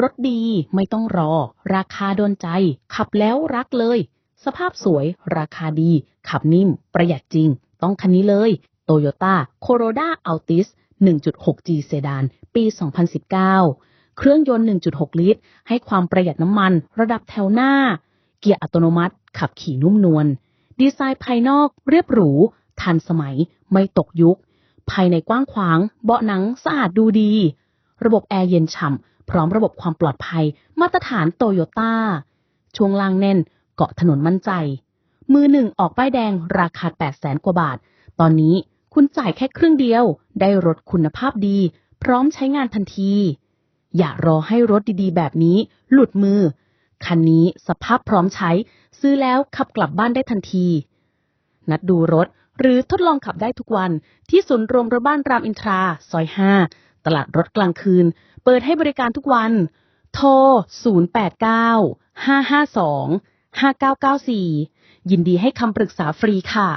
รถดีไม่ต้องรอ ราคาโดนใจ ขับแล้วรักเลย สภาพสวย ราคาดี ขับนิ่ม ประหยัดจริง ต้องคันนี้เลย Toyota Corolla Altis 1.6G Sedan ปี 2019 เครื่องยนต์ 1.6 ลิตร ให้ความประหยัดน้ำมัน ระดับแถวหน้า เกียร์อัตโนมัติ ขับขี่นุ่มนวล ดีไซน์ภายนอกเรียบหรู ทันสมัย ไม่ตกยุค ภายในกว้างขวาง เบาะหนังสะอาดดูดี ระบบแอร์เย็นฉ่ำ พร้อมระบบความปลอดภัย มาตรฐานโตโยต้า ช่วงล่างแน่น เกาะถนนมั่นใจ มือหนึ่งออกป้ายแดงราคา 8 0 0แสนกว่าบาท ตอนนี้คุณจ่ายแค่ครึ่งเดียว ได้รถคุณภาพดี พร้อมใช้งานทันที อย่ารอให้รถดีๆ แบบนี้ หลุดมือ คันนี้สภาพพร้อมใช้ ซื้อแล้วขับกลับบ้านได้ทันที นัดดูรถหรือทดลองขับได้ทุกวันที่ศูนย์รวมรถบ้านรามอินทราซอย 5 ตลาดรถกลางคืน เปิดให้บริการทุกวัน โทร 089 552 5994 ยินดีให้คำปรึกษาฟรีค่ะ